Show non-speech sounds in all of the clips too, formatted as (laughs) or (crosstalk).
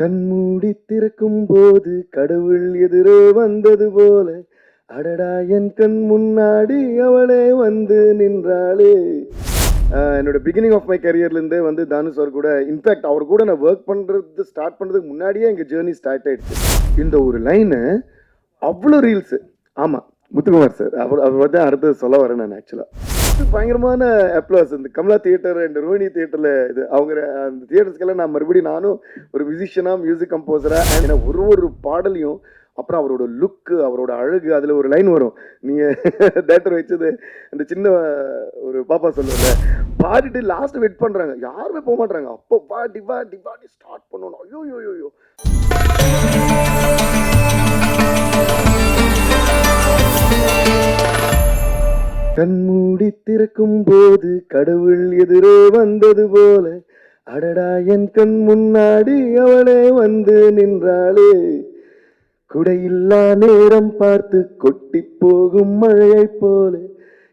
கண்மூடி திறக்கும் போது கடவுள் எதிரே வந்தது போல. அடடா என் கண் முன்னாடி அவளே வந்து நின்றாளே. என்னோட பிகினிங் ஆஃப் மை கரியர்லேருந்தே வந்து தானு சார் கூட இன்ஃபேக்ட் அவர் கூட நான் ஒர்க் பண்ணுறது ஸ்டார்ட் பண்ணுறதுக்கு முன்னாடியே எங்கள் ஜேர்னி ஸ்டார்ட் ஆயிடுச்சு. இந்த ஒரு லைனு அவ்வளோ ரீல்ஸு ஆமாம் முத்துக்குமார் சார் அவர் அவர் வந்து அடுத்தது சொல்ல வரேன் நான் ஆக்சுவலாக பயங்கரமான அப்ளாஸ் இந்த கமலா தியேட்டர் அண்ட் ரோஹினி தியேட்டரில் இது அவங்க அந்த தியேட்டர்ஸ்க்கெல்லாம் நான் மறுபடியும் நானும் ஒரு மியூசிஷியனாக மியூசிக் கம்போசராக ஏன்னா ஒரு ஒரு பாடலையும் அப்புறம் அவரோட லுக்கு அவரோட அழகு அதில் ஒரு லைன் வரும். நீங்கள் தேட்டர் வச்சது அந்த சின்ன ஒரு பாப்பா சொல்லுவாங்க பாடிட்டு லாஸ்ட் வெயிட் பண்ணுறாங்க யாருமே போக மாட்டாங்க அப்போ பாடி பாடி பாடி ஸ்டார்ட் பண்ணணும் ஐயோ ஐயோ ஐயோ. கண்மூடி திறக்கும் போது கடவுள் எதிரே வந்தது போல. அடடா என் கண் முன்னாடி அவளே வந்து நின்றாளே. குடையில்லா நேரம் பார்த்து கொட்டி போகும் மழையைப் போல.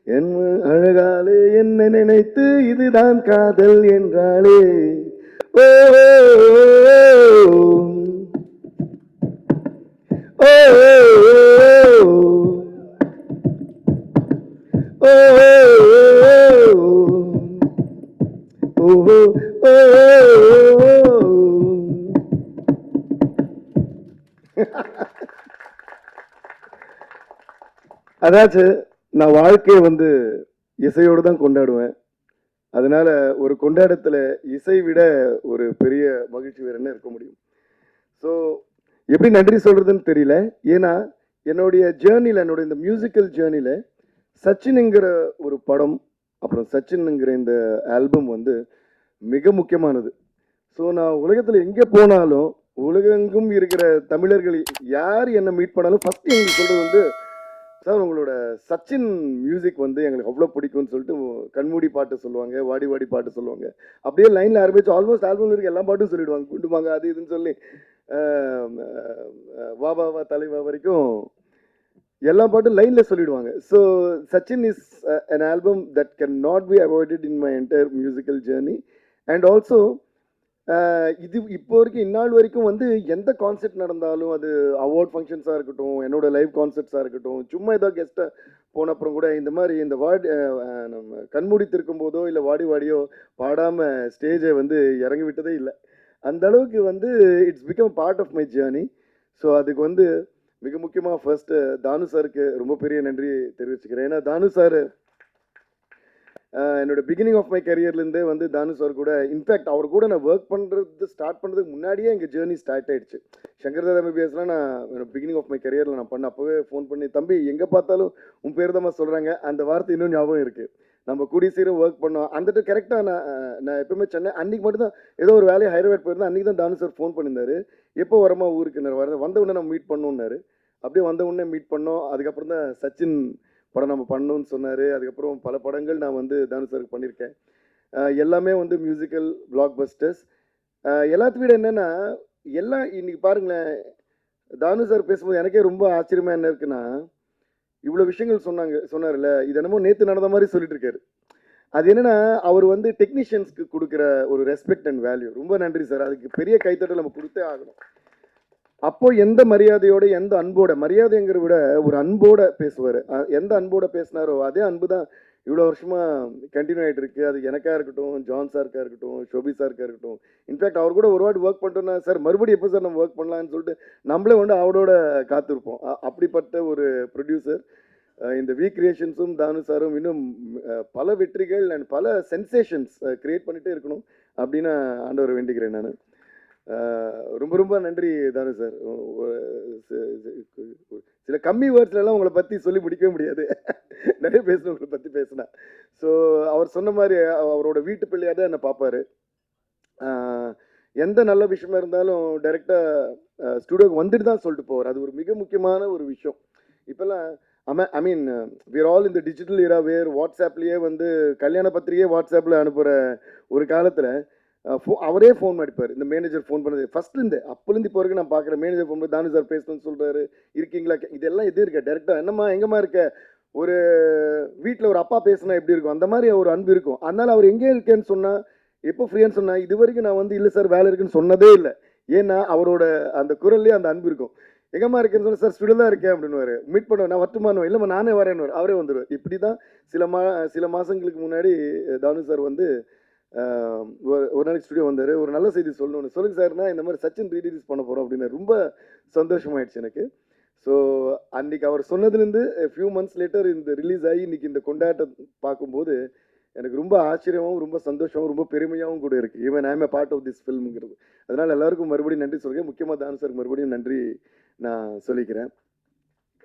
என் அழகாலே என்ன நினைத்து இதுதான் காதல் என்றாளே. ஓ, ஓ, ஓ, ஓ. (laughs) அதாச்சு நான் வாழ்க்கையை வந்து இசையோடு தான் கொண்டாடுவேன். அதனால ஒரு கொண்டாடத்தில் இசை விட ஒரு பெரிய மகிழ்ச்சி வேற என்ன இருக்க முடியும்? ஸோ எப்படி நன்றி சொல்கிறதுன்னு தெரியல. ஏன்னா என்னுடைய ஜேர்னியில் என்னுடைய இந்த மியூசிக்கல் ஜேர்னியில் சச்சின்ங்கிற ஒரு படம் அப்புறம் சச்சின்ங்கிற இந்த ஆல்பம் வந்து மிக முக்கியமானது. ஸோ நான் உலகத்தில் எங்கே போனாலும் உலகெங்கும் இருக்கிற தமிழர்கள் யார் என்னை மீட் பண்ணாலும் ஃபஸ்ட்டு எங்களுக்கு சொல்கிறது வந்து சார் உங்களோட சச்சின் மியூசிக் வந்து எங்களுக்கு அவ்வளோ பிடிக்கும்னு சொல்லிட்டு கண்மூடி பாட்டு சொல்லுவாங்க வாடி வாடி பாட்டு சொல்லுவாங்க. அப்படியே லைனில் ஆரம்பிச்சு ஆல்மோஸ்ட் ஆல்பம் இருக்க எல்லா பாட்டும் சொல்லிடுவாங்க குண்டுமாங்க அது இதுன்னு சொல்லி வா வா வா தலைவா வரைக்கும் எல்லா பாட்டும் லைனில் சொல்லிடுவாங்க. So Sachin is an album that can not be avoided in my entire musical journey and also இது இப்போ வரைக்கும் இந்நாள் வரைக்கும் வந்து எந்த கான்செர்ட் நடந்தாலும் அது அவார்ட் ஃபங்க்ஷன்ஸாக இருக்கட்டும் என்னோடய லைவ் கான்செர்ட்ஸாக இருக்கட்டும் சும்மா ஏதோ கெஸ்ட்டாக போன அப்புறம் கூட இந்த மாதிரி இந்த வாடி நம்ம கண்மூடி திருக்கும் போதோ இல்லை வாடி வாடியோ பாடாமல் ஸ்டேஜை வந்து இறங்கி விட்டதே இல்லை. அந்த அளவுக்கு வந்து it's become part of my journey so அதுக்கு வந்து மிக முக்கியமாக ஃபர்ஸ்ட்டு தானு சாருக்கு ரொம்ப பெரிய நன்றி தெரிவிச்சுக்கிறேன். ஏன்னா தானு சார் என்னோட பிகினிங் ஆஃப் மை கரியர்லேருந்தே வந்து தானு சார் கூட இன்ஃபேக்ட் அவர் கூட நான் ஒர்க் பண்ணுறது ஸ்டார்ட் பண்ணுறதுக்கு முன்னாடியே எங்கள் ஜேர்னி ஸ்டார்ட் ஆகிடுச்சு சங்கர் தாதா எம்பிபிஎஸ்லாம் நான் என்னோட பிகினிங் ஆஃப் மை கரியரில் நான் பண்ண அப்போவே ஃபோன் பண்ணி தம்பி எங்கே பார்த்தாலும் உன் பேர் தான் சொல்கிறாங்க அந்த வார்த்தை இன்னும் ஞாபகம் இருக்குது நம்ம கூடி சீரம் ஒர்க் பண்ணோம். அந்த கரெக்டாக நான் நான் எப்பவுமே சென்னை அன்றைக்கி மட்டும்தான் ஏதோ ஒரு வேலையை ஹைதராபாத் போயிருந்தேன். அன்றைக்கி தான் தானு சார் ஃபோன் பண்ணியிருந்தாரு. எப்போ வரமா ஊருக்கு வர வந்த உடனே நம்ம மீட் பண்ணோன்னாரு அப்படியே வந்த உடனே மீட் பண்ணோம். அதுக்கப்புறம் தான் சச்சின் படம் நம்ம பண்ணணும்னு சொன்னார். அதுக்கப்புறம் பல படங்கள் நான் வந்து தானு சாருக்கு பண்ணியிருக்கேன். எல்லாமே வந்து மியூசிக்கல் பிளாக் பஸ்டர்ஸ் எல்லாத்து வீடு என்னென்னா எல்லாம் இன்னைக்கு பாருங்களேன் தானு சார் பேசும்போது எனக்கே ரொம்ப ஆச்சரியமாக என்ன இருக்குன்னா இவ்வளோ விஷயங்கள் சொன்னாங்க சொன்னார்ல. இது என்னமோ நேற்று நடந்த மாதிரி சொல்லிட்டு இருக்காரு அது என்னன்னா அவர் வந்து டெக்னீஷியன்ஸ்க்கு கொடுக்குற ஒரு ரெஸ்பெக்ட் அண்ட் வேல்யூ ரொம்ப நன்றி சார் அதுக்கு பெரிய கைத்தட்டல் நம்ம கொடுத்தே ஆகணும். அப்போ எந்த மரியாதையோட எந்த அன்போட மரியாதைங்கிற விட ஒரு அன்போட பேசுவார். எந்த அன்போட பேசினாரோ அதே அன்பு தான் இவ்வளோ வருஷமாக கண்டினியூ ஆகிட்டு இருக்கு அது எனக்காக இருக்கட்டும் ஜான் சார்க்காக இருக்கட்டும் ஷோபி சாருக்கா இருக்கட்டும். இன்ஃபேக்ட் அவர் கூட ஒரு வாட்டி ஒர்க் பண்ணிட்டோம்னா சார் மறுபடியும் எப்போ சார் நம்ம ஒர்க் பண்ணலாம்னு சொல்லிட்டு நம்மளே வந்து அவரோட காத்திருப்போம். அப்படிப்பட்ட ஒரு ப்ரொடியூசர் இந்த வி கிரியேஷன்ஸும் தானு சாரும் இன்னும் பல வெற்றிகள் அண்ட் பல சென்சேஷன்ஸ் க்ரியேட் பண்ணிகிட்டே இருக்கணும் அப்படின்னு ஆண்டவர் வேண்டிக்கிறேன் நான். ரொம்ப ரொம்ப நன்றி தானு சார். சில கம்மி வேர்ட்ஸ்லாம் உங்களை பற்றி சொல்லி முடிக்கவே முடியாது. (laughs) நிறைய பேசணும் உங்களை பற்றி பேசினா. ஸோ அவர் சொன்ன மாதிரி அவரோட வீட்டு பிள்ளையாக தான் என்னை பார்ப்பாரு எந்த நல்ல விஷயமா இருந்தாலும் டைரெக்டாக ஸ்டுடியோக்கு வந்துட்டு தான் சொல்லிட்டு போவார். அது ஒரு மிக முக்கியமான ஒரு விஷயம். இப்போல்லாம் அம ஐ மீன் விர் ஆல் இந்த டிஜிட்டல் இரா வேர் வாட்ஸ்அப்லேயே வந்து கல்யாண பத்திரிகையே வாட்ஸ்அப்பில் அனுப்புகிற ஒரு காலத்தில் ஃபோ அவரே ஃபோன் அடிப்பார். இந்த மேனேஜர் ஃபோன் பண்ணது ஃபர்ஸ்ட்லேருந்து அப்போலேருந்து இப்போ வரைக்கும் நான் பார்க்குறேன் மேனேஜர் ஃபோன் பண்ணி தானு சார் பேசணும்னு சொல்கிறாரு இருக்கீங்களா? இதெல்லாம் எது இருக்க? டேரெக்டாக என்னம்மா எங்கம்மா இருக்க? ஒரு வீட்டில் ஒரு அப்பா பேசுனா எப்படி இருக்கும்? அந்த மாதிரி ஒரு அன்பு இருக்கும். அதனால் அவர் எங்கே இருக்கேன்னு சொன்னால் எப்போ ஃப்ரீயான்னு சொன்னால் இது வரைக்கும் நான் வந்து இல்லை சார் வேலை இருக்குன்னு சொன்னதே இல்லை. ஏன்னா அவரோட அந்த குரல்லே அந்த அன்பு இருக்கும். எங்கம்மா இருக்கேன்னு சொல்லி சார் ஸ்டுடியோ தான் இருக்கேன் அப்படின்னு மீட் பண்ணுவேன். நான் வரட்டுமான்னு இல்லைம்மா நானே வரேன்னு அவரே வந்துடுவேன் இப்படி தான் சில மா சில மாதங்களுக்கு முன்னாடி தானு சார் வந்து ஒரு ஒரு நாளைக்கு ஸ்டுடியோ வந்தார். ஒரு நல்ல செய்தி சொல்லணும்னு. சொல்லுங்க சார்னா இந்த மாதிரி சச்சின் ரீலீஸ் பண்ண போகிறோம் அப்படின்னு ரொம்ப சந்தோஷமாயிடுச்சு எனக்கு. ஸோ அன்றைக்கி அவர் சொன்னதுலேருந்து ஃபியூ மந்த்ஸ் லேட்டர் இந்த ரிலீஸ் ஆகி இன்னைக்கு இந்த கொண்டாட்டம் பார்க்கும்போது எனக்கு ரொம்ப ஆச்சரியமாகவும் ரொம்ப சந்தோஷமாகவும் ரொம்ப பெருமையாகவும் கூட இருக்குது even I'm a part of this ஃபில்ம்ங்கிறது அதனால் எல்லாருக்கும் மறுபடியும் நன்றி சொல்கிறேன் முக்கியமாக தான் சார் மறுபடியும் நன்றி நான் சொல்லிக்கிறேன்.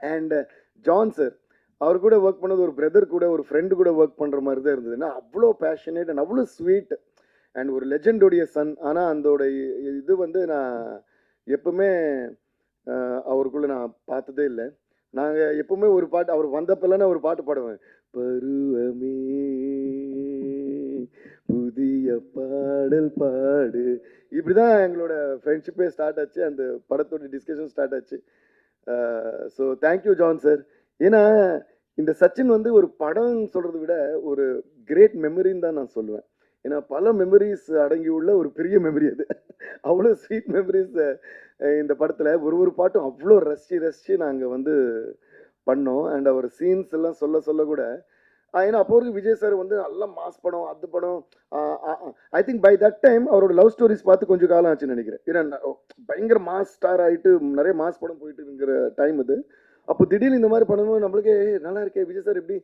அண்ட் ஜான் சார் அவர் கூட ஒர்க் பண்ணது ஒரு பிரதர் கூட ஒரு ஃப்ரெண்டு கூட ஒர்க் பண்ணுற மாதிரி தான் இருந்ததுன்னா அவ்வளோ பேஷனேட் அண்ட் அவ்வளோ ஸ்வீட் அண்ட் ஒரு லெஜெண்டோடைய சன் ஆனால் அந்தோட இது வந்து நான் எப்பவுமே அவருக்குள்ளே நான் பார்த்ததே இல்லை. நாங்கள் எப்பவுமே ஒரு பாட்டு அவர் வந்தப்பெல்லாம் நான் ஒரு பாட்டு பாடுவேன் பருவமே புதிய பாடல் பாடு. இப்படி தான் எங்களோட ஃப்ரெண்ட்ஷிப்பே ஸ்டார்ட் ஆச்சு. அந்த படத்தோட டிஸ்கஷன் ஸ்டார்ட் ஆச்சு. So thank you John sir ஏன்னா இந்த சச்சின் வந்து ஒரு படம் சொல்கிறத விட ஒரு கிரேட் மெமரின்னு தான் நான் சொல்லுவேன். ஏன்னா பல மெமரிஸ் அடங்கியுள்ள ஒரு பெரிய மெமரி அது. அவ்வளோ ஸ்வீட் மெமரிஸ் இந்த படத்தில். ஒரு ஒரு பாட்டும் அவ்வளோ ரசிச்சு ரசித்து நாங்கள் வந்து பண்ணோம். அண்ட் அவர் சீன்ஸ் எல்லாம் சொல்ல சொல்ல கூட ஏன்னா அப்போ வரைக்கும் விஜய் சார் வந்து நல்லா மாஸ் படம் அது படம் I think by that time அவரோட லவ் ஸ்டோரிஸ் பார்த்து கொஞ்சம் காலம் ஆச்சுன்னு நினைக்கிறேன். ஏன்னா பயங்கர மாஸ் ஸ்டார் ஆயிட்டு நிறைய மாஸ் படம் போயிட்டு இருக்கிற டைம் அது. அப்போ திடீர்னு இந்த மாதிரி பண்ணும்போது நம்மளுக்கு நல்லா இருக்கே விஜய் சார் எப்படி?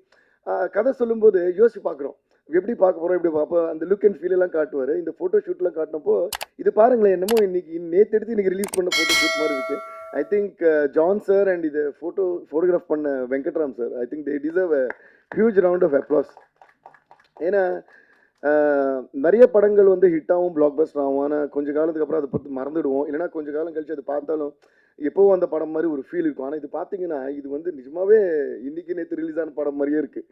கதை சொல்லும்போது யோசிச்சு பார்க்குறோம். எப்படி பார்க்க போகிறோம் எப்படி பார்ப்போம் அந்த லுக் அண்ட் ஃபீல் எல்லாம் காட்டுவார். இந்த ஃபோட்டோ ஷூட்லாம் காட்டினப்போ இது பாருங்களேன் என்னமோ இன்னைக்கு நேற்று எடுத்து இன்னைக்கு ரிலீஸ் பண்ண ஃபோட்டோ ஷூட் மாதிரி இருக்குது I think John sir and இது ஃபோட்டோ ஃபோட்டோகிராஃப் பண்ண Venkatram sir I think they deserve huge round of applause ஏன்னா நிறைய படங்கள் வந்து ஹிட்டாகவும் பிளாக் பஸ்டர் ஆகும் ஆனால் கொஞ்சம் காலத்துக்கு அப்புறம் அதை பற்றி மறந்துடுவோம். இல்லைனா கொஞ்சம் காலம் கழிச்சு அது பார்த்தாலும் எப்போவும் அந்த படம் மாதிரி ஒரு ஃபீல் இருக்கும். ஆனால் இது பார்த்தீங்கன்னா இது வந்து நிஜமாகவே இன்னைக்கு நேற்று ரிலீஸ் ஆன படம் மாதிரியே இருக்குது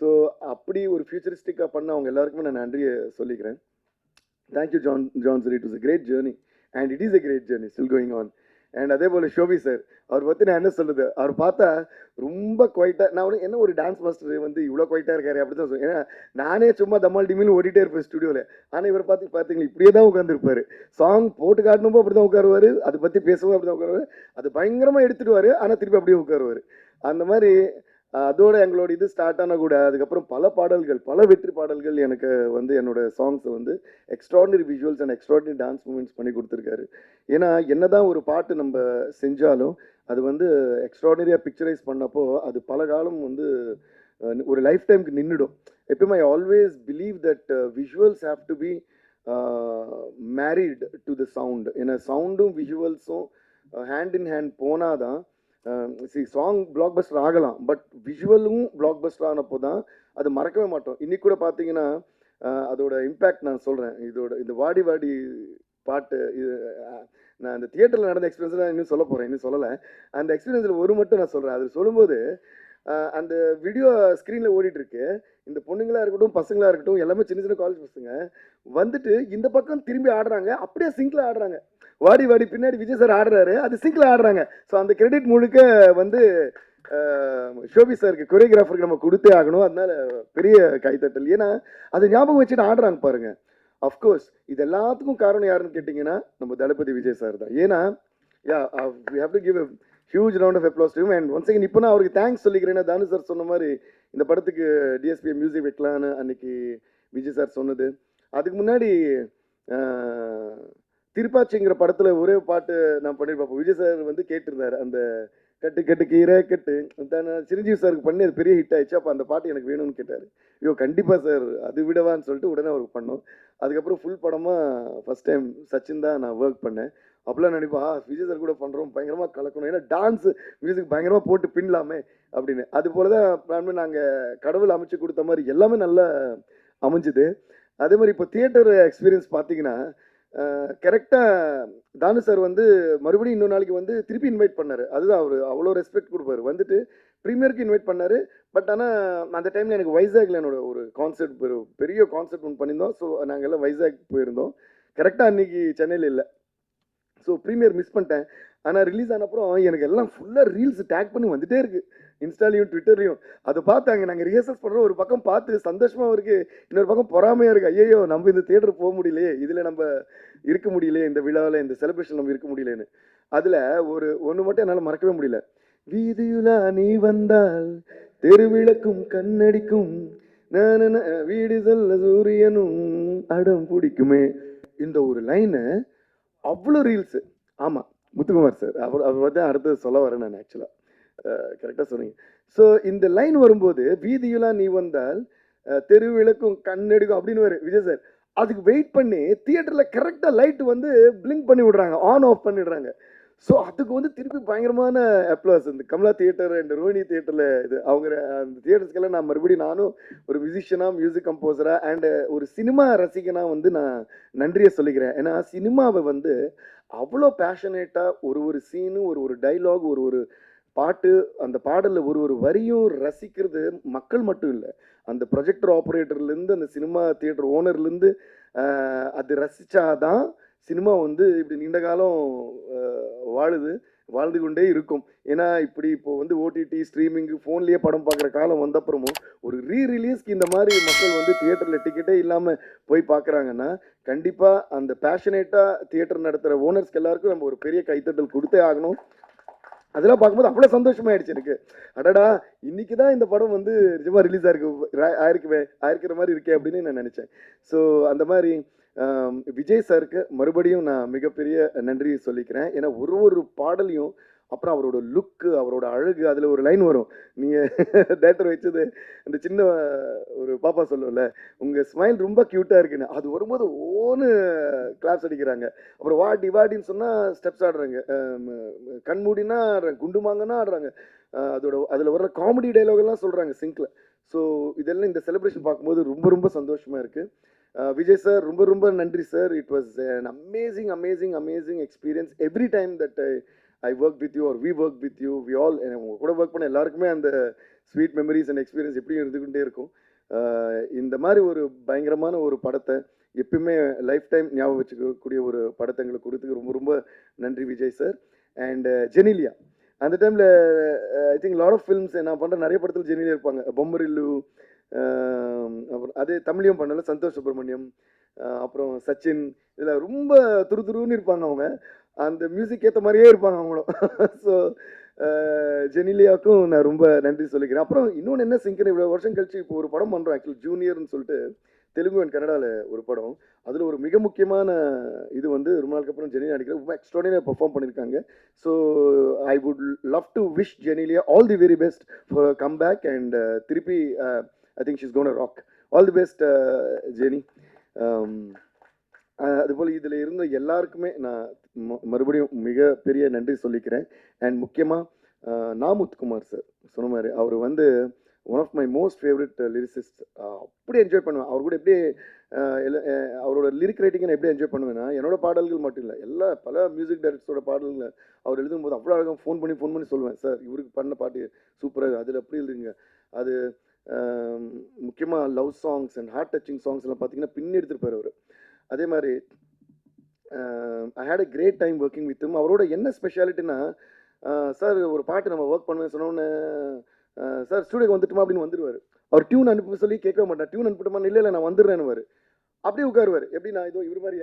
ஸோ அப்படி ஒரு ஃபியூச்சரிஸ்டிக்காக பண்ண அவங்க எல்லாருக்குமே நான் நன்றியை சொல்லிக்கிறேன். Thank you John John sir it was a great journey and it is a great journey still going on and அதே போல் ஷோபி சார் அவர் பற்றி நான் என்ன சொல்லுது அவர் பார்த்தா ரொம்ப குவைட்டாக நான் வந்து என்ன ஒரு டான்ஸ் மாஸ்டர் வந்து இவ்வளோ குவைட்டாக இருக்காரு அப்படி தான் சொல்லுவேன் ஏன்னா நானே சும்மா தம்மால் டிமின்னு ஓடிட்டே இருப்பேன் ஸ்டுடியோவில் ஆனால் இவர் பார்த்து பார்த்தீங்களா இப்படியே தான் உட்காந்துருப்பாரு சாங் போட்டு காட்டணுமோ அப்படி தான் உட்காருவார் அதை பற்றி பேசவும் அப்படி தான் உட்காருவார். அது பயங்கரமாக எடுத்துடுவார் ஆனால் திருப்பி அப்படியே உட்காருவார். அந்த மாதிரி அதோட எங்களோட இது ஸ்டார்ட் ஆன கூட அதுக்கப்புறம் பல பாடல்கள் பல வெற்றி பாடல்கள் எனக்கு வந்து என்னோட சாங்ஸை வந்து extraordinary visuals and extraordinary dance moments பண்ணி கொடுத்துருக்காரு. ஏன்னா என்னதான் ஒரு பாட்டு நம்ம செஞ்சாலும் அது வந்து எக்ஸ்ட்ராடினரியாக பிக்சரைஸ் பண்ணப்போ அது பல காலம் வந்து ஒரு லைஃப் டைம்க்கு நின்றுடும் எப்பயுமே I always believe that visuals have to be married to the sound ஏன்னா சவுண்டும் விஷுவல்ஸும் ஹேண்ட் இன் ஹேண்ட் போனாதான் சி சாங் பிளாக் பஸ்டர் ஆகலாம் பட் விஷுவலும் பிளாக் பஸ்டர் ஆனப்போ தான் அது மறக்கவே மாட்டோம். இன்றைக்கி கூட பார்த்தீங்கன்னா uh, அதோட இம்பேக்ட் நான் சொல்கிறேன் இதோட இந்த வாடி வாடி பாட்டு இது uh, நான் அந்த தியேட்டரில் நடந்த எக்ஸ்பீரியன்ஸ் நான் இன்னும் சொல்ல போகிறேன் இன்னும் சொல்லலை. அந்த எக்ஸ்பீரியன்ஸில் ஒரு மட்டும் நான் சொல்கிறேன் அது சொல்லும்போது uh, அந்த வீடியோ ஸ்க்ரீனில் ஓடிட்டுருக்கு இந்த பொண்ணுங்களாக இருக்கட்டும் பசங்களாக இருக்கட்டும் எல்லாமே சின்ன சின்ன காலேஜ் பசங்க வந்துட்டு இந்த பக்கம் திரும்பி ஆடுறாங்க அப்படியே சிங்கில் ஆடுறாங்க. வாடி வாடி பின்னாடி விஜய் சார் ஆடுறாரு. அது சிங்கில் ஆடுறாங்க. ஸோ அந்த கிரெடிட் முழுக்க வந்து ஷோபி சாருக்கு கொரியோகிராஃபருக்கு நம்ம கொடுத்தே ஆகணும். அதனால பெரிய கைத்தட்டல் ஏன்னா அதை ஞாபகம் வச்சுட்டு ஆடுறாங்க பாருங்க. அஃப்கோர்ஸ் இது எல்லாத்துக்கும் காரணம் யாருன்னு கேட்டிங்கன்னா நம்ம தளபதி விஜய் சார் தான். ஏன்னா yeah we have to give huge round of applause to and once second இப்போ நான் அவருக்கு தேங்க்ஸ் சொல்லிக்கிறேன்னா தானு சார் சொன்ன மாதிரி இந்த படத்துக்கு டிஎஸ்பி மியூசிக் வைக்கலான்னு அன்னைக்கு விஜய் சார் சொன்னது. அதுக்கு முன்னாடி திருப்பாச்சிங்கிற படத்தில் ஒரே பாட்டு நான் பண்ணியிருப்பேன் விஜய் சார் வந்து கேட்டிருந்தாரு அந்த கட்டு கட்டு கீரை கட்டு. சிரஞ்சீவி சாருக்கு பண்ணி அது பெரிய ஹிட் ஆயிடுச்சு. அப்போ அந்த பாட்டு எனக்கு வேணும்னு கேட்டார். ஐயோ கண்டிப்பாக சார் அது விடவான்னு சொல்லிட்டு உடனே அவருக்கு பண்ணோம். அதுக்கப்புறம் ஃபுல் படமாக ஃபஸ்ட் டைம் சச்சின் தான் நான் ஒர்க் பண்ணேன். அப்போலாம் நினைப்பா விஜய் சார் கூட பண்ணுறோம் பயங்கரமாக கலக்கணும். ஏன்னா டான்ஸ் மியூசிக் பயங்கரமாக போட்டு பின்னலாமே அப்படின்னு. அது போல தான் பிளான் பண்ணி நாங்கள் கடவுள் அமைச்சு கொடுத்த மாதிரி எல்லாமே நல்லா அமைஞ்சுது. அதே மாதிரி இப்போ தியேட்டர் எக்ஸ்பீரியன்ஸ் பார்த்தீங்கன்னா கரெக்டாக தானு சார் வந்து மறுபடியும் இன்னொரு நாளைக்கு வந்து திருப்பி இன்வைட் பண்ணார். அதுதான் அவர் அவ்வளோ ரெஸ்பெக்ட் கொடுப்பாரு. வந்துட்டு ப்ரீமியருக்கு இன்வைட் பண்ணார். பட் ஆனால் அந்த டைமில் எனக்கு வைசாகில் என்னோட ஒரு கான்சர்ட் ஒரு பெரிய கான்சர்ட் ஒன்று பண்ணியிருந்தோம். ஸோ நாங்கள் எல்லாம் வைசாக் போயிருந்தோம் கரெக்டாக அன்றைக்கி சென்னையில் இல்லை. ஸோ ப்ரீமியர் மிஸ் பண்ணிட்டேன். ஆனால் ரிலீஸ் ஆன அப்புறம் எனக்கு எல்லாம் ஃபுல்லாக ரீல்ஸ் டேக் பண்ணி வந்துகிட்டே இருக்குது இன்ஸ்டாலையும் ட்விட்டர்லையும். அதை பார்த்தாங்க நாங்கள் ரிஹர்சல்ஸ் பண்ணுறோம் ஒரு பக்கம் பார்த்து சந்தோஷமாக இருக்குது இன்னொரு பக்கம் பொறாமையாக இருக்குது ஐயோ நம்ம இந்த தேட்டர் போக முடியலையே இதில் நம்ம இருக்க முடியலையே இந்த விழாவில் இந்த செலிப்ரேஷன் நம்ம இருக்க முடியலன்னு அதில் ஒரு ஒன்று மட்டும் என்னால் மறக்கவே முடியல. வீதியுலா நீ வந்தால் தெருவிளக்கும் கண்ணடிக்கும் நான் வீடு செல்ல சூரியனும் அடம் பிடிக்குமே. இந்த ஒரு லைனு அவ்வளோ ரீல்ஸு ஆமாம் முத்துக்குமார் சார் அவர் அவர் தான் அடுத்து சொல்ல வரேன் நான் ஆக்சுவலாக கரெக்டாக சொன்னீங்க. ஸோ இந்த லைன் வரும்போது வீதியெல்லாம் நீ வந்தால் தெருவிளக்கும் கண்ணெடுக்கும் அப்படின்னு வரும் விஜய் சார் அதுக்கு வெயிட் பண்ணி தியேட்டரில் கரெக்டாக லைட் வந்து பிளிங்க் பண்ணி விடுறாங்க ஆன் ஆஃப் பண்ணிடுறாங்க. ஸோ அதுக்கு வந்து திருப்பி பயங்கரமான அப்ளாஸ் இந்த கமலா தியேட்டர் அண்ட் ரோஹினி தியேட்டரில் இது அவங்க அந்த தியேட்டர்ஸ்க்கெல்லாம் நான் மறுபடியும் நானும் ஒரு மியூசிஷியனாக மியூசிக் கம்போசராக அண்ட் ஒரு சினிமா ரசிகனாக வந்து நான் நன்றியை சொல்லிக்கிறேன். ஏன்னா சினிமாவை வந்து அவ்வளோ பேஷனேட்டாக ஒரு ஒரு சீனு ஒரு ஒரு டைலாக் ஒரு ஒரு பாட்டு அந்த பாடலில் ஒரு ஒரு வரியும் ரசிக்கிறது மக்கள் மட்டும் இல்லை. அந்த ப்ரொஜெக்டர் ஆப்ரேட்டர்லேருந்து அந்த சினிமா தியேட்டர் ஓனர்லேருந்து அது ரசித்தாதான் சினிமா வந்து இப்படி நீண்ட காலம் வாழுது வாழ்ந்து கொண்டே இருக்கும். ஏன்னா இப்படி இப்போ வந்து ஓடிடி ஸ்ட்ரீமிங்கு ஃபோன்லேயே படம் பார்க்குற காலம் வந்தப்புறமும் ஒரு ரீ ரிலீஸ்க்கு இந்த மாதிரி மக்கள் வந்து தியேட்டரில் டிக்கெட்டே இல்லாமல் போய் பார்க்குறாங்கன்னா கண்டிப்பாக அந்த பேஷனேட்டாக தியேட்டர் நடத்துகிற ஓனர்ஸ்க்கு எல்லாருக்கும் நம்ம ஒரு பெரிய கைத்தட்டல் கொடுத்தே ஆகணும். அதெல்லாம் பார்க்கும்போது அவ்வளோ சந்தோஷமாயிடுச்சு எனக்கு. அடடா இன்னைக்கு தான் இந்த படம் வந்து நிஜமாக ரிலீஸ் ஆயிருக்கு. ரா- ஆயிருக்குவே ஆயிருக்கிற மாதிரி இருக்கே அப்படின்னு நான் நினச்சேன். ஸோ அந்த மாதிரி விஜய் சாருக்கு மறுபடியும் நான் மிகப்பெரிய நன்றி சொல்லிக்கிறேன். ஏன்னா ஒரு ஒரு பாடலையும் அப்புறம் அவரோட லுக்கு அவரோட அழகு அதில் ஒரு லைன் வரும். நீங்கள் டேட்டர் வச்சது அந்த சின்ன ஒரு பாப்பா சொல்லுவோம்ல உங்கள் ஸ்மைல் ரொம்ப க்யூட்டாக இருக்குன்னு. அது வரும்போது ஓன்னு கிளாப்ஸ் அடிக்கிறாங்க. அப்புறம் வாடி வாடின்னு சொன்னால் ஸ்டெப்ஸ் ஆடுறாங்க. கண்மூடினா ஆடுறாங்க குண்டு மாங்கன்னா ஆடுறாங்க. அதோட அதில் வர்ற காமெடி டைலாக் எல்லாம் சொல்கிறாங்க சிங்கில் ஸோ இதெல்லாம் இந்த செலிப்ரேஷன் பார்க்கும்போது ரொம்ப ரொம்ப சந்தோஷமாக இருக்குது விஜய் சார் ரொம்ப ரொம்ப நன்றி sir it was an amazing amazing amazing experience every time that I I work with you or we work with you we all உங்க கூட ஒர்க் பண்ண எல்லாருக்குமே அந்த ஸ்வீட் மெமரிஸ் அண்ட் எக்ஸ்பீரியன்ஸ் எப்படியும் இருந்துக்கிட்டே இருக்கும். இந்த மாதிரி ஒரு பயங்கரமான ஒரு படத்தை எப்பயுமே லைஃப் டைம் ஞாபகம் வச்சுக்கக்கூடிய ஒரு படத்தை எங்களுக்கு கொடுத்துக்கு ரொம்ப ரொம்ப நன்றி Vijay sir and uh, Genelia. அந்த டைமில் I think lot of films நான் பண்ணுற நிறைய படத்தில் ஜெனிலியா இருப்பாங்க. பொம்மரில்லு அப்புறம் அதே தமிழையும் பண்ணல சந்தோஷ் சுப்பிரமணியம் அப்புறம் சச்சின் இதில் ரொம்ப துரு துருன்னு இருப்பாங்க அவங்க. அந்த மியூசிக் ஏற்ற மாதிரியே இருப்பாங்க அவங்களும். (laughs) ஸோ ஜெனிலியாவுக்கும் நான் ரொம்ப நன்றி சொல்லிக்கிறேன். அப்புறம் இன்னொன்று என்ன சிங்கர் இவ்வளோ வருஷம் கழிச்சு இப்போ ஒரு படம் பண்ணுறோம் ஆக்சுவலி ஜூனியர்னு சொல்லிட்டு தெலுங்கு அண்ட் கன்னடாவில் ஒரு படம். அதில் ஒரு மிக முக்கியமான இது வந்து ரொம்ப நாளுக்கு அப்புறம் ஜெனிலியா நடிக்கிற ரொம்ப எக்ஸ்ட்ராடினரி பெர்ஃபார்ம் பண்ணியிருக்காங்க so I would love to wish Genelia all the very best for come back and திருப்பி I think she's gonna rock all the best Genie. Um, அதுபோல் இதில் இருந்த எல்லாருக்குமே நான் ம- மறுபடியும் மிக பெரிய நன்றி சொல்லிக்கிறேன். அண்ட் முக்கியமாக நாமுத்குமார் சார் சொன்ன மாதிரி அவர் வந்து one of my most favourite lyricist அப்படி என்ஜாய் பண்ணுவேன். அவர் கூட எப்படி அவரோட லிரிக் ரைட்டிங்கை நான் எப்படி என்ஜாய் பண்ணுவேன்னா என்னோட பாடல்கள் மட்டும் இல்லை எல்லா பல மியூசிக் டைரக்டர்ஸோட பாடல்களை அவர் எழுதும்போது அவ்வளோ அழகாக ஃபோன் பண்ணி ஃபோன் பண்ணி சொல்லுவேன். சார் இவருக்கு பண்ண பாட்டு சூப்பராக அதில் அப்படி எழுதுங்க அது முக்கியமாக love songs and heart touching songs எல்லாம் பார்த்தீங்கன்னா பின் எடுத்திருப்பார் அவர் அதே மாதிரி I had a great time working with அவரோட என்ன ஸ்பெஷாலிட்டினா சார் ஒரு பாட்டு நம்ம ஒர்க் பண்ணுவேன் சொன்னோன்னே சார் ஸ்டூடியோக்கு வந்துட்டுமா அப்படின்னு வந்துடுவார் அவர் டியூன் அனுப்ப சொல்லி கேட்க மாட்டேன் டியூன் அனுப்பிட்டுமா? இல்லை இல்லை நான் வந்துடுறேன்னு அப்படியே உட்காருவார். எப்படி நான் இதோ இவர் மாதிரி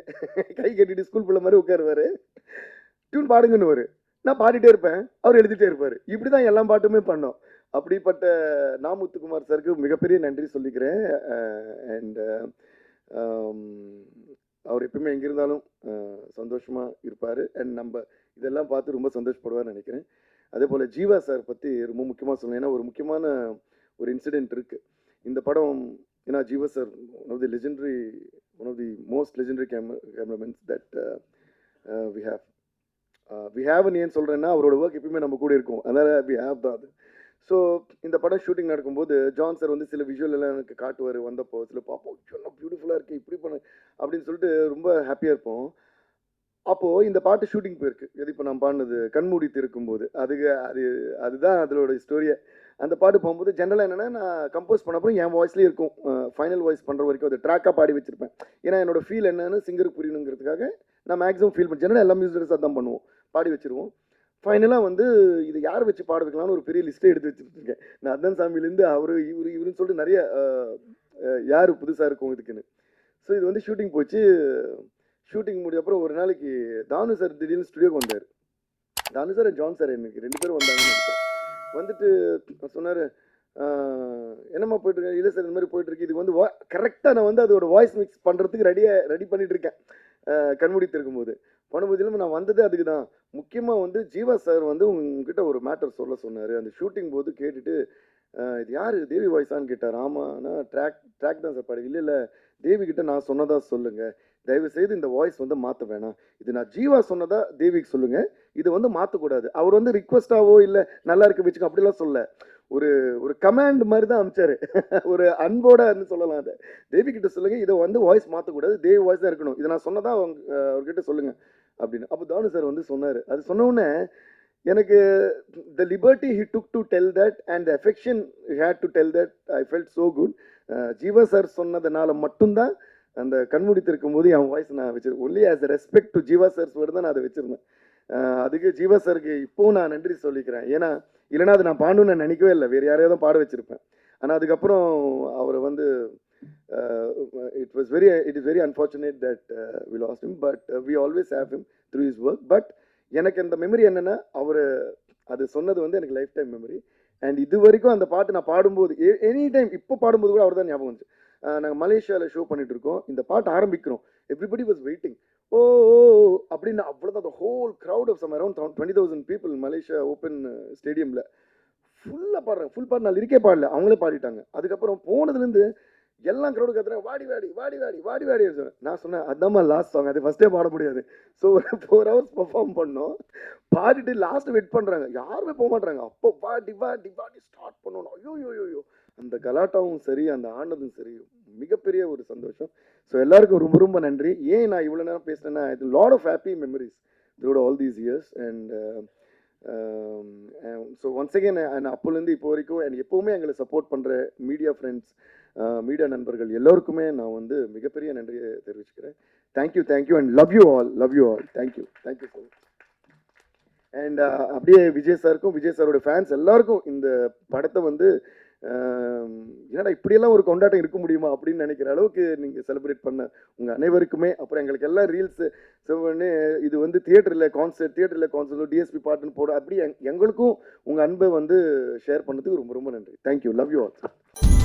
கை கட்டிட்டு ஸ்கூல் பிள்ளை மாதிரி உட்காருவார். டியூன் பாடுங்கன்னு நான் பாடிட்டே இருப்பேன். அவர் எழுதிட்டே இருப்பார். இப்படி தான் எல்லா பாட்டுமே பண்ணோம். அப்படிப்பட்ட நாமுத்துக்குமார் சாருக்கு மிகப்பெரிய நன்றி சொல்லிக்கிறேன். அண்ட் அவர் எப்பவுமே எங்கே இருந்தாலும் சந்தோஷமாக இருப்பார். அண்ட் நம்ம இதெல்லாம் பார்த்து ரொம்ப சந்தோஷப்படுவார்னு நினைக்கிறேன். அதே போல் ஜீவா சார் பற்றி ரொம்ப முக்கியமாக சொல்லணும். ஏன்னா ஒரு முக்கியமான ஒரு இன்சிடெண்ட் இருக்குது இந்த படம் ஏன்னா Jeeva sir one of the legendary one of the most legendary camera cameramans that we have we have ஏன் சொல்கிறேன்னா அவரோட ஒர்க் எப்பயுமே நம்ம கூட இருக்கும். அதனால் வி ஹாவ் தான் அது. ஸோ இந்த படம் ஷூட்டிங் நடக்கும்போது ஜான் சார் வந்து சில விஷுவல் எல்லாம் எனக்கு காட்டுவார். வந்தப்போ சில பார்ப்போம். பியூட்டிஃபுல் நல்லா இருக்குது இப்படி பண்ண அப்படின்னு சொல்லிட்டு ரொம்ப ஹாப்பியாக இருப்போம். அப்போது இந்த பாட்டு ஷூட்டிங் போயிருக்கு. எது இப்போ நான் பாடினது? கண்மூடி இருக்கும்போது. அதுக்கு அது அதுதான் அதோட ஸ்டோரியை அந்த பாட்டு போகும்போது ஜென்ரலாக என்னென்னா நான் கம்போஸ் பண்ண அப்புறம் என் வாய்ஸ்லேயே இருக்கும். ஃபைனல் வாய்ஸ் பண்ணுற வரைக்கும் அது ட்ராக்காக பாடி வச்சுருப்பேன். ஏன்னா என்னோட ஃபீல் என்னன்னு சிங்கருக்கு புரியணுங்கிறதுக்காக நான் மேக்ஸிமம் ஃபீல் பண்ணி ஜென்ரலாக எல்லா மியூசிக்கர்ஸ் அதான் பண்ணுவோம். பாடி வச்சிருவோம். ஃபைனலாக வந்து இது யார் வச்சு பாட வைக்கலாம்னு ஒரு பெரிய லிஸ்ட்டே எடுத்து வச்சுருக்கேன். நான் அதான் சாமியிலேருந்து அவர் இவர் இவருன்னு சொல்லிட்டு நிறைய யார் புதுசாக இருக்கும் இதுக்குன்னு. ஸோ இது வந்து ஷூட்டிங் போச்சு. ஷூட்டிங் முடிஞ்ச அப்புறம் ஒரு நாளைக்கு தானு சார் திடீர்னு ஸ்டுடியோக்கு வந்தார். தானு சார் ஜான் சார் எனக்கு ரெண்டு பேரும் வந்தாங்கன்னு வந்துட்டு சொன்னார் என்னம்மா போயிட்டுருக்கேன் இல்லை சார் இந்த மாதிரி போயிட்டுருக்கு இது வந்து வா கரெக்டாக நான் வந்து அதோட வாய்ஸ் மிக்ஸ் பண்ணுறதுக்கு ரெடியாக ரெடி பண்ணிகிட்டு இருக்கேன் அஹ், இருக்கும்போது. பண்ணும்போது இல்லாமல் நான் வந்ததே அதுக்கு தான். முக்கியமாக வந்து ஜீவா சார் வந்து உங்ககிட்ட ஒரு மேட்டர் சொல்ல சொன்னார். அந்த ஷூட்டிங் போது கேட்டுட்டு இது யார்? தேவி வாய்ஸான்னு கேட்டார் ஆமாண்ணா ட்ராக் ட்ராக் தான் சார் பாடு இல்லை இல்லை. தேவிகிட்ட நான் சொன்னதாக சொல்லுங்கள் தயவு செய்து இந்த வாய்ஸ் வந்து மாற்ற வேணாம். இது நான் ஜீவா சொன்னதா தேவிக்கு சொல்லுங்க. இது வந்து மாற்றக்கூடாது அவர் வந்து ரிக்வஸ்டாவோ இல்லை நல்லா இருக்கு வச்சுக்கோ அப்படிலாம் சொல்ல. ஒரு ஒரு கமாண்ட் மாதிரி தான் அமிச்சாரு (laughs) ஒரு அன்போட சொல்லலாம் அதை. தேவி கிட்ட சொல்லுங்க. இதை வந்து வாய்ஸ் மாற்றக்கூடாது தேவி வாய்ஸ் தான் இருக்கணும். இதை நான் சொன்னதான் அவங்க அவர்கிட்ட சொல்லுங்க அப்படின்னு. அப்போ தானு சார் வந்து சொன்னார். அது சொன்ன எனக்கு the liberty he took to tell that and the affection had to tell that I felt so good Jeeva sir சொன்னதுனால மட்டும்தான் அந்த கண்மூடித்திருக்கும் போது என் வாய்ஸ் நான் வச்சிருக்கேன் only as respect to Jeeva sir தான் நான் அதை வச்சுருந்தேன். அதுக்கு ஜீவா சாருக்கு இப்போவும் நான் நன்றி சொல்லிக்கிறேன். ஏன்னா இல்லைன்னா அது நான் பாடணும்னு நான் நினைக்கவே இல்லை. வேறு யாரையாவது தான் பாட வச்சுருப்பேன். ஆனால் அதுக்கப்புறம் அவரை வந்து it was very it is very unfortunate that we lost him but we always have him through his work but எனக்கு அந்த மெமரி என்னென்னா அவர் அது சொன்னது வந்து எனக்கு லைஃப் டைம் மெமரி அண்ட் இது வரைக்கும் அந்த பாட்டு நான் பாடும்போது எனி டைம் இப்போ பாடும்போது கூட அவர் தான் ஞாபகம் வந்துச்சு. நாங்கள் மலேசியாவில் ஷோ பண்ணிட்டு இருக்கோம். இந்த பாட்டு ஆரம்பிக்கிறோம். எவ்ரிபடி வாஸ் வெயிட்டிங் ஓ அப்படின்னு அவ்வளோதான் அந்த whole crowd of some around twenty thousand people Malaysia open ஸ்டேடியமில் ஃபுல்லாக பாடுறேன் ஃபுல் பாட்டு நான் இருக்கே பாடல. அவங்களே பாடிட்டாங்க. அதுக்கப்புறம் போனதுலேருந்து எல்லாம் க்ரௌடு கத்துறேன் வாடி வாடி வாடி வாடி வாடி வாடி சொன்னேன். நான் சொன்னேன் அதாம்மா லாஸ்ட் சாங் அது ஃபஸ்ட்டே பாட முடியாது. ஸோ ஒரு ஃபோர் ஹவர்ஸ் பெர்ஃபார்ம் பண்ணோம். பாடிட்டு லாஸ்ட் வெயிட் பண்ணுறாங்க யாருமே போக மாட்டாங்க அப்போ வாடி வாடி வாடி ஸ்டார்ட் பண்ணணும் ஐயோ ஐயோ ஐயோ அந்த கலாட்டாவும் சரி அந்த ஆனதும் சரி மிகப்பெரிய ஒரு சந்தோஷம். ஸோ எல்லாருக்கும் ரொம்ப ரொம்ப நன்றி. ஏன் நான் இவ்வளோ நேரம் பேசினேன்னா இது lot of happy memories throughout all these years and so once again அப்போலேருந்து இப்போ வரைக்கும் அண்ட் எப்போவுமே எங்களை சப்போர்ட் பண்ணுற மீடியா ஃப்ரெண்ட்ஸ் மீடியா நண்பர்கள் எல்லோருக்குமே நான் வந்து மிகப்பெரிய நன்றியை தெரிவிச்சுக்கிறேன். Thank you thank you and love you all love you all thank you thank you so and அப்படியே விஜய் சாருக்கும் விஜய் சாரோட ஃபேன்ஸ் எல்லாருக்கும் இந்த படத்தை வந்து ஆம், என்னடா இப்படியெல்லாம் ஒரு கொண்டாட்டம் இருக்க முடியுமா அப்படின்னு நினைக்கிற அளவுக்கு நீங்கள் செலிப்ரேட் பண்ண உங்கள் அனைவருக்குமே அப்புறம் எங்களுக்கு எல்லாம் ரீல்ஸு பண்ணி இது வந்து தியேட்டரில் கான்சர்ட் தியேட்டரில் கான்சர்ட் டிஎஸ்பி பாட்டுன்னு போட அப்படி எங்- எங்களுக்கும் உங்கள் அன்பை வந்து ஷேர் பண்ணதுக்கு ரொம்ப ரொம்ப நன்றி. Thank you love you all